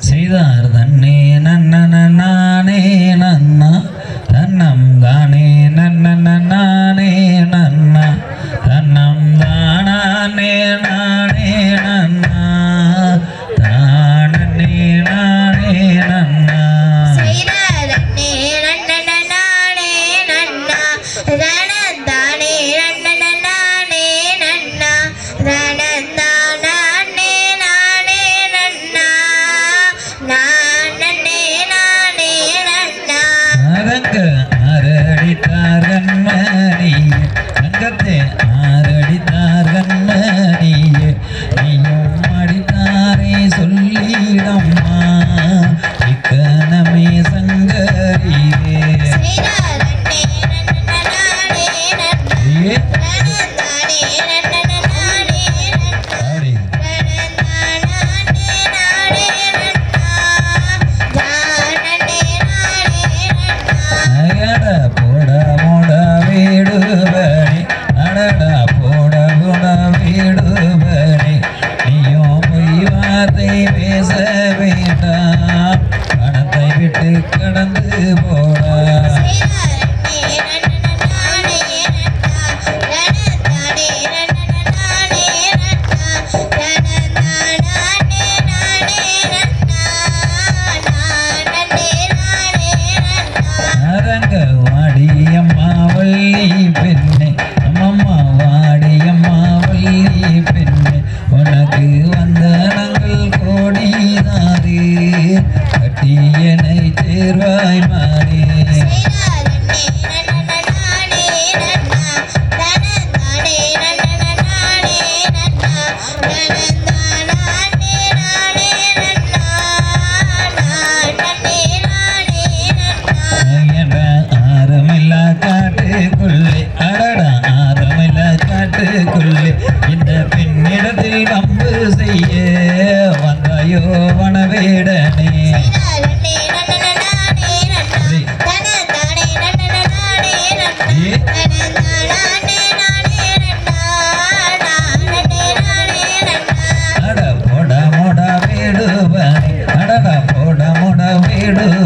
செய்தார் தன்னே கடந்த i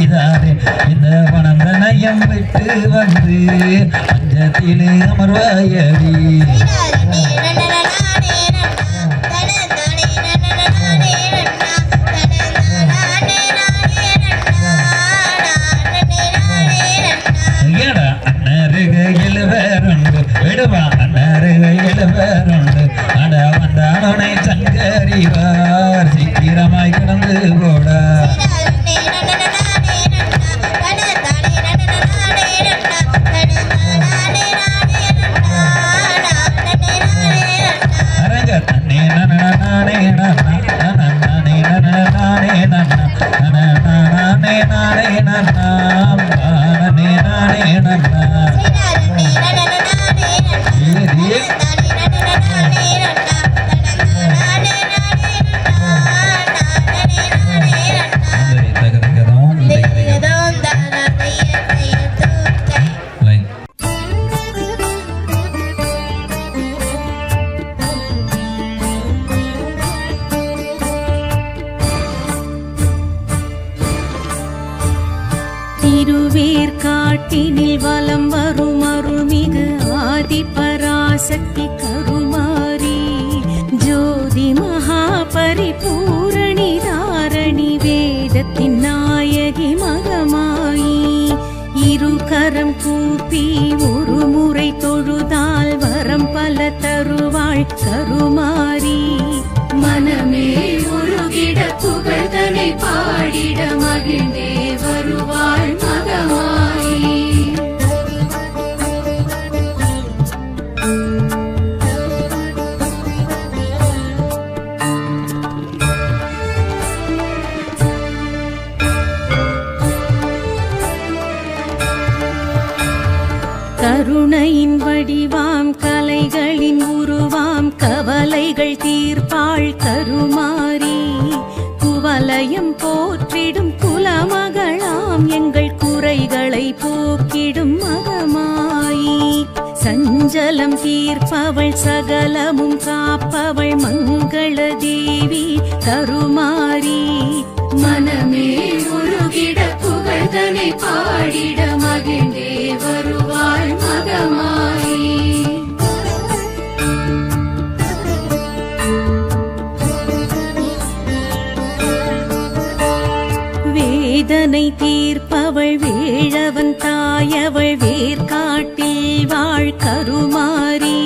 செய்தாரே. இந்த வனந்தனையம் விட்டு வந்து பஞ்சத்திலே அமர்வாயடி. திருவேர் காட்டினில் வலம் வரும் அருள்மிகு ஆதிபராசக்தி கருமாரி ஜோதி மகா பரிபூரணி தாரணி வேதத்தின் நாயகி மகமாயி. இரு கரம் கூப்பி ஒரு முறை தொழுதால் வரம் பல தருவாள் கருமாரி மனமே உருகிட புகழ்தனை பாடிட மகிழ்ந்த கருணையின் வடிவாம் கலைகளின் உருவாம் கவலைகள் தீர்ப்பாள் கருமாறி. குவலயம் போற்றிடும் குலமகளாம் எங்கள் குறைகளை போக்கிடும் மகமாயி. சஞ்சலம் தீர்ப்பவள் சகலமும் காப்பவள் மங்கள தேவி கருமாறி. மனமே உருகிட புகழ்தனை பாடிட மகிழ்ந்தே தாயவள் வேர்காட்டில் வாழ் கருமாரி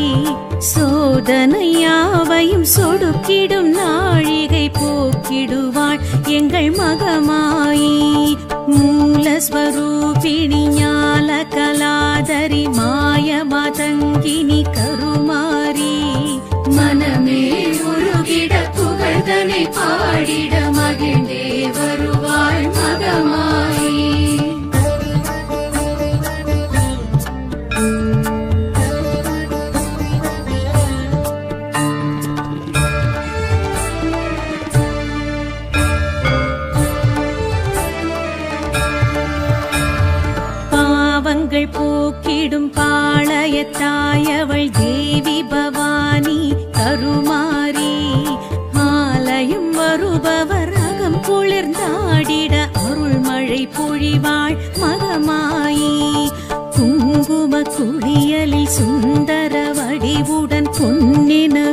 சோதனையாவையும் சொடுக்கிடும் நாழிகை போக்கிடுவாள் எங்கள் மகமாயி. மூலஸ்வரூபிணி ஞால கலாதரி மாய மதங்கினி கருமாறி. மனமே உருகிட புகழ்தனை பாடிட போக்கிடும் பாளையத்தாயவள் தேவி பவானி கருமாரி ஆலயம் வருபவர் அகம் குளிர்ந்தாடிட அருள்மழை பொழிவாள் மகமாயி. குங்கும குளியலில் சுந்தர வடிவுடன் பொன்னின